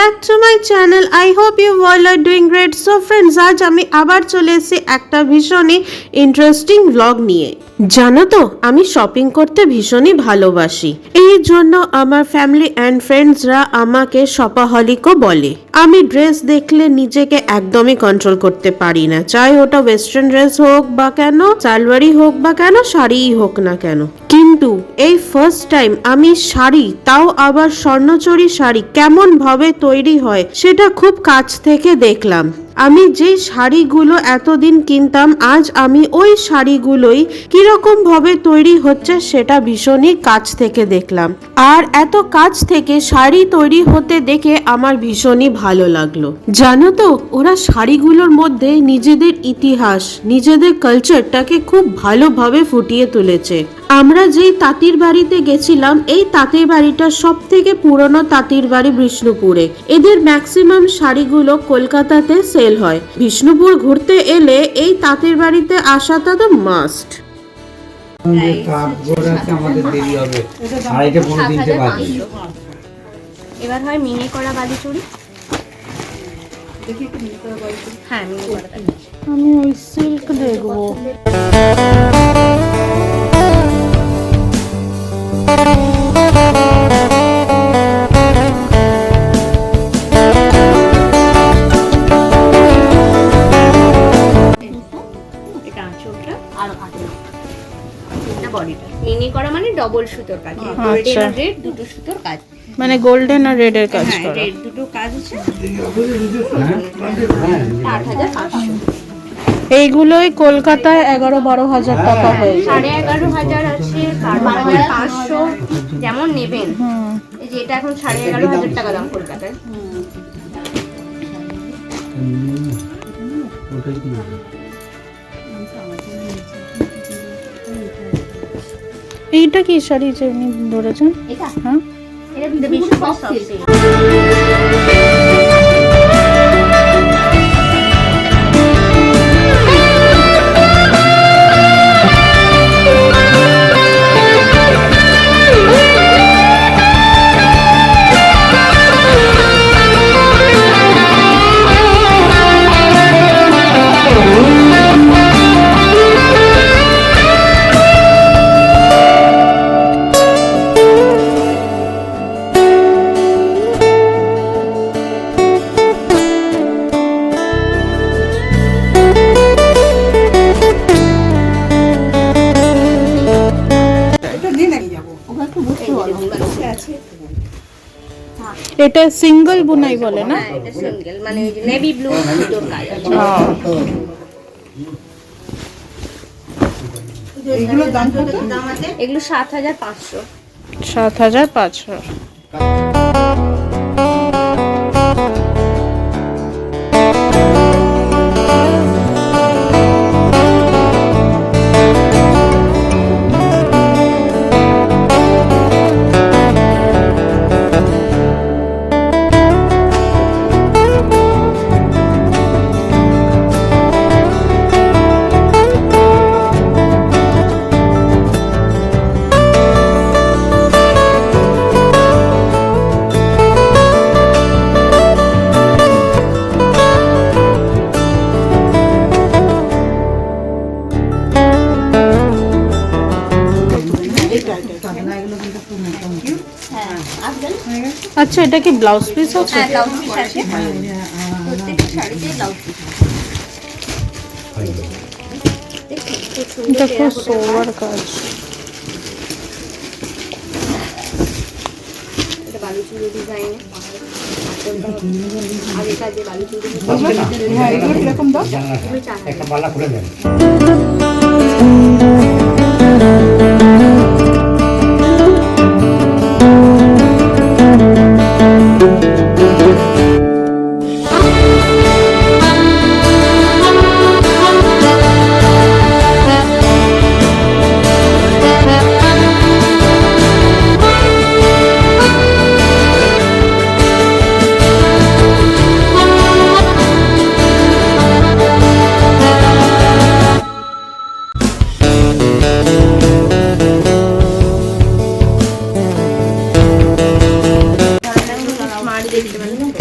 Back to my channel I hope you all are doing great so friends আজ আমি আবার চলে এসেছি একটা ভীষণই ইন্টারেস্টিং ব্লগ নিয়ে। জানো তো, আমি শপিং করতে ভীষণই ভালোবাসি। এই জন্য আমার ফ্যামিলি অ্যান্ড ফ্রেন্ডসরা আমাকে শপাহলিকও বলে। আমি ড্রেস দেখলে নিজেকে একদমই কন্ট্রোল করতে পারি না। চাই ওটা ওয়েস্টার্ন ড্রেস হোক বা কেন সালোয়ারি হোক বা কেন, শাড়িই হোক না কেন। কিন্তু এই ফার্স্ট টাইম আমি শাড়ি, তাও আবার স্বর্ণচরী শাড়ি কেমন ভাবে তৈরি হয় সেটা খুব কাছ থেকে দেখলাম। আমি যে শাড়িগুলো এতদিন কিনতাম, আজ আমি ওই শাড়িগুলোই কীরকম ভাবে তৈরি হচ্ছে সেটা ভীষণই কাছ থেকে দেখলাম। আর এত কাছ থেকে শাড়ি তৈরি হতে দেখে আমার ভীষণই ভালো লাগল। জানো তো, ওরা শাড়িগুলোর মধ্যে নিজেদের ইতিহাস, নিজেদের কালচারটাকে খুব ভালোভাবে ফুটিয়ে তুলেছে। আমরা যেই তাঁতির বাড়িতে গেছিলাম এই তাঁতির বাড়িটা সব থেকে পুরনো তাঁতির বাড়ি বিষ্ণুপুরে। এদের ম্যাক্সিমাম শাড়িগুলো কলকাতাতে সেল হয়। বিষ্ণুপুর ঘুরতে এলে এই তাঁতির বাড়িতে আসাটা তো মাস্ট। আমাদের দেরি হবে। আড়াইটা পনেরো তিনটে বাজে। এবার হয় মিনি করা বালি চুড়ি হ্যাঁ মিনি করা আমি ওই সিল্ক দেখব। ডবল সুতোর কাজ গোল্ডেন আর রেড দুটো সুতোর কাজ। মানে গোল্ডেন আর রেড এর কাজ হ্যাঁ করা। রেড দুটো কাজ আছে হ্যাঁ। এইগুলোই কলকাতায় এগারো বারো হাজার টাকা হয়ে সাড়ে এগারো হাজার আছে বারো হাজার পাঁচশো যেমন নেবেন। এই যে এটা এখন সাড়ে এগারো হাজার টাকা দাম কলকাতায়। ওটাই এইটা কি শাড়ি যে আপনি ধরেছেন? এটা। হ্যাঁ? এটা সিঙ্গেল বুনাই বলে না? হ্যাঁ এটা সিঙ্গেল মানে ওই যে নেভি ব্লু সুতোর কাজ আছে। এগুলো সাত হাজার পাঁচশো। সাত হাজার পাঁচশো। আচ্ছা এটা কি ব্লাউজ পিস আছে? হ্যাঁ ব্লাউজ পিস আছে। প্রত্যেকটা শাড়িতে ব্লাউজ পিস এটা খুব সোবার কাজ। এটা বালুচুরি ডিজাইনে আগেকার যে বালুচুরি একটা পাল্লা খুলে দেন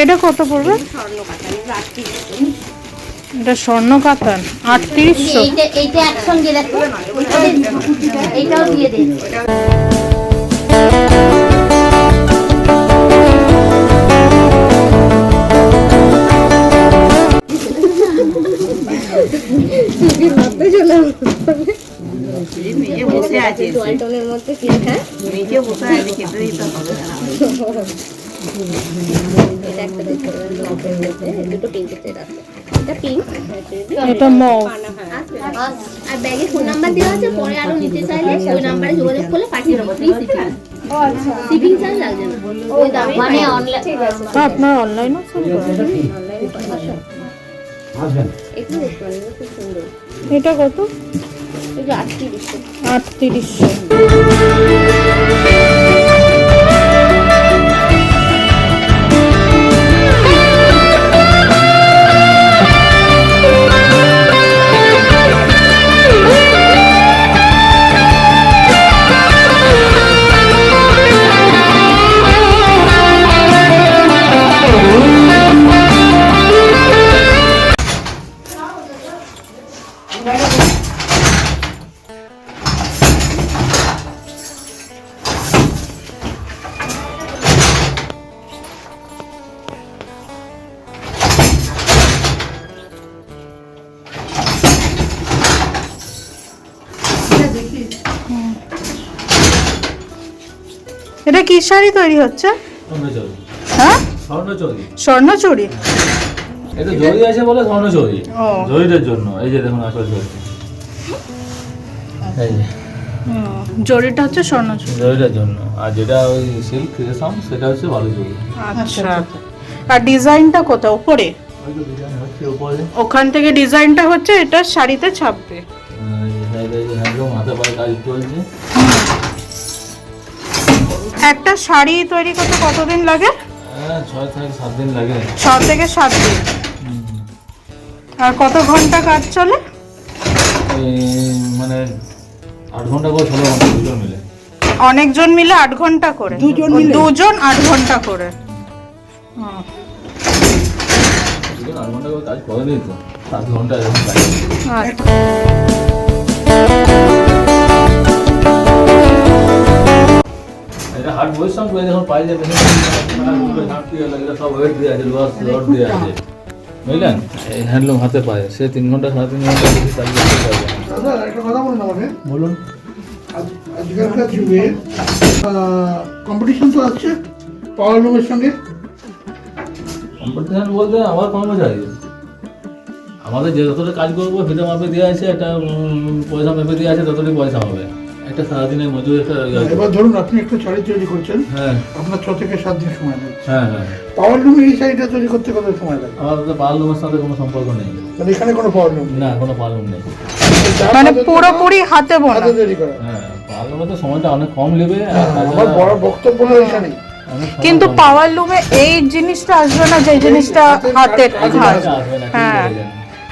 এটা কত পড়বে? এটা স্বর্ণ কাতান আটত্রিশশো। এইটা এইটা একসঙ্গে দেখো এইটাও দিয়ে দিন টনের মধ্যে কি হ্যাঁ? এটা একটা দেখতে পারেন লকের মধ্যে দুটো পিঙ্ক সেট আছে। এটা পিঙ্ক এটা মগ আর ব্যাগে ফোন নাম্বার দেওয়া আছে পরে আরও নিতে চাইলে ওই নাম্বারে যোগাযোগ করলে পাঠিয়ে দেবো ফ্রি শিপিং শিপিং চার্জ লাগবে না। ওই দামে মানে অনলাইন আপনার সুন্দর। এটা কত? এগুলো আটত্রিশশো। আটত্রিশশো। শাড়ি তৈরি হচ্ছে? স্বর্ণচুরি। হ্যাঁ? স্বর্ণচুরি। এটা জরি আছে বলে স্বর্ণচুরি। ও। জরিটার জন্য। এই যে দেখুন আসল জরি। এই যে। হুম, হচ্ছে স্বর্ণচুরি। জন্য। আর যেটা ওই সিল্ক রেশম সেটা হচ্ছে বালু জরি আচ্ছা। আর ডিজাইনটা কোথাও উপরে? ওই তো ডিজাইন হচ্ছে উপরে। ওখান থেকে ডিজাইনটা হচ্ছে এটা শাড়িতে ছাপবে। হ্যান্ডলুম পায়ে কাজ চলছে। একটা শাড়ি তৈরি করতে কতদিন লাগে? হ্যাঁ ছয় থেকে সাত দিন লাগে। ছ থেকে সাত দিন। আর কত ঘণ্টা কাজ চলে? মানে আট ঘণ্টা করে ষোলো ঘণ্টা দুজন মিলে। অনেকজন মিলে আট ঘণ্টা করে? দুজন আট ঘণ্টা করে? দুজন আট ঘণ্টা করে কাজ করে নি তো সাত ঘণ্টা এরকম কাজ এটা হার্ড পরিশ্রম করে যখন পাই যাবে এটা সব ওয়েট দিয়ে আছে লোহার রড দিয়ে আছে। বুঝলেন? এই হ্যান্ডলুম হাতে পায় সে তিন ঘণ্টা সাড়ে তিন ঘণ্টা বেশি কাজ করতে পারবে দাদা একটা কথা বলুন আমাকে। বলুন। আজ- আজকালকার যুগে কম্পিটিশন তো আছে পাওয়ার লুমের সঙ্গে। কম্পিটিশন বলতে আমার কর্মচারী আমাদের যে যতটা কাজ করব সেটা মাপে দেওয়া আছে একটা পয়সা মেপে দেওয়া আছে ততটাই পয়সা হবে। একটা সারাদিনের মজুরি একটা ইয়ে এবার ধরুন আপনি একটা শাড়ি তৈরি করছেন হ্যাঁ। আপনার ছ থেকে সাত দিন সময় লাগে হ্যাঁ হ্যাঁ। পাওয়ার লুমের এই শাড়িটা তৈরি করতে কত সময় লাগে আমাদের তো পার্লুমের সাথে কোনো সম্পর্ক নেই। মানে এখানে কোনো পাওয়ার লুম না কোনো পার্লুম নেই। মানে পুরোপুরি হাতে বোনা। হাতে তৈরি করা। হ্যাঁ পার্লুমে তো সময়টা অনেক কম নেবে হ্যাঁ, আমার বড় বক্তব্য হলো এখানেই। কিন্তু। পাওয়ার লুমে এই জিনিসটা আসবে না যে জিনিসটা হাতের এই কাজ। হ্যাঁ।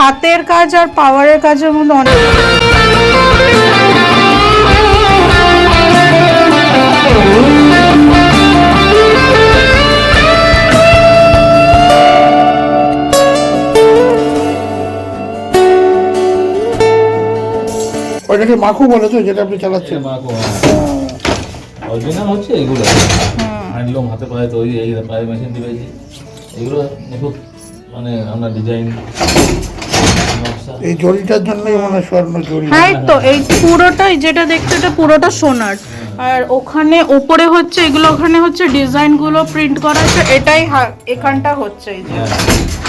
হাতের কাজ আর পাওয়ারের কাজের মধ্যে অনেক ওইটাকে মাখু বলে তো যেটা আপনি চালাচ্ছেন। মাখু অরিজিনাল হচ্ছে এগুলো। হ্যান্ডলুম হাতে পায়ে তৈরি এই পায়ে মেশিন দিয়েছি এগুলো নিখুঁত মানে আমরা ডিজাইন এই জরিটার জন্যই মনে হয় স্বর্ণ জরি হ্যাঁ এই তো এই পুরোটাই যেটা দেখতে এটা পুরোটা সোনার। আর ওখানে উপরে হচ্ছে এগুলো ওখানে হচ্ছে ডিজাইনগুলো প্রিন্ট করা আছে এটাই এখানটা হচ্ছে এই যে। হ্যাঁ।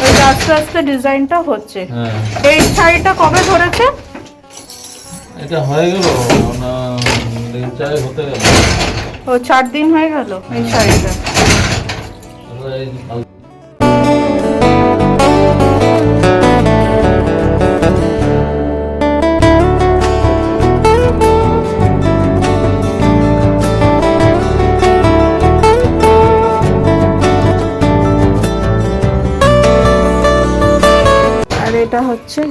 এই আস্তে আস্তে ডিজাইনটা হচ্ছে। হ্যাঁ। এই শাড়িটা কবে ধরেছে? এটা হয়ে গেল? না দিন হতে গেল। ও চার দিন হয়ে গেল? এই শাড়িটা কাল- আর এটা হচ্ছে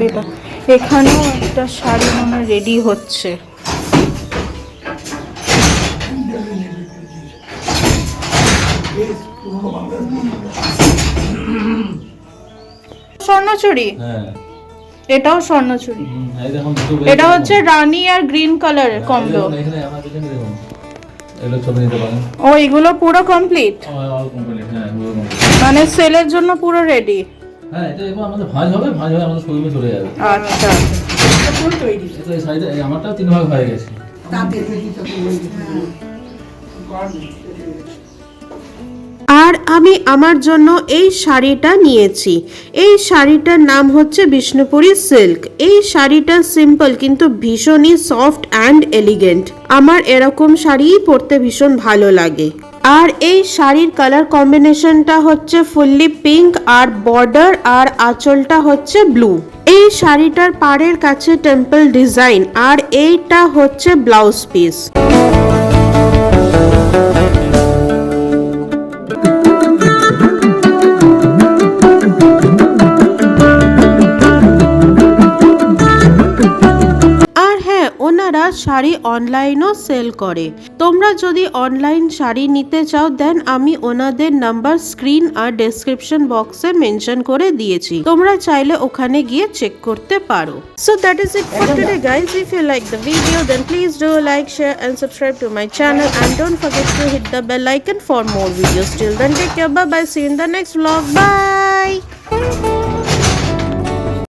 এটা। এখানেও একটা শাড়ি মনে রেডি হচ্ছে। স্বর্ণচুরি? হ্যাঁ। এটাও স্বর্ণচুরি। এটা হচ্ছে রানী আর গ্রিন কালারের কম্বো পারেন। ও এগুলো পুরো কমপ্লিট হ্যাঁ। মানে সেলের জন্য পুরো রেডি হ্যাঁ এটা এবার আমাদের ভাঁজ হবে ভাঁজ হয়ে আমাদের শোরুমে চলে যাবে। আচ্ছা। এটা এই সাইডে আমারটাও তিন ভাগ হয়ে গেছে। আর আমি আমার জন্য এই শাড়িটা নিয়েছি। এই শাড়িটার নাম হচ্ছে বিষ্ণুপুরী সিল্ক। এই শাড়িটা সিম্পল কিন্তু ভীষণই সফট অ্যান্ড এলিগেন্ট। আমার এরকম শাড়িই পরতে ভীষণ ভালো লাগে। আর এই শাড়ির কালার কম্বিনেশনটা হচ্ছে ফুললি পিঙ্ক আর বর্ডার আর আঁচলটা হচ্ছে ব্লু এই শাড়িটার পাড়ের কাছে টেম্পল ডিজাইন আর এইটা হচ্ছে ব্লাউজ পিস ওনারা শাড়ি অনলাইনও সেল করে। তোমরা যদি অনলাইন শাড়ি নিতে চাও দেন আমি ওনাদের নাম্বার স্ক্রিন আর ডেসক্রিপশন বক্সে মেনশন করে দিয়েছি। তোমরা চাইলে ওখানে গিয়ে চেক করতে পারো। So that is it for today guys if you like the video then please do like share and subscribe to my channel and don't forget to hit the bell icon for more videos till then take care bye bye see in the next vlog. Bye!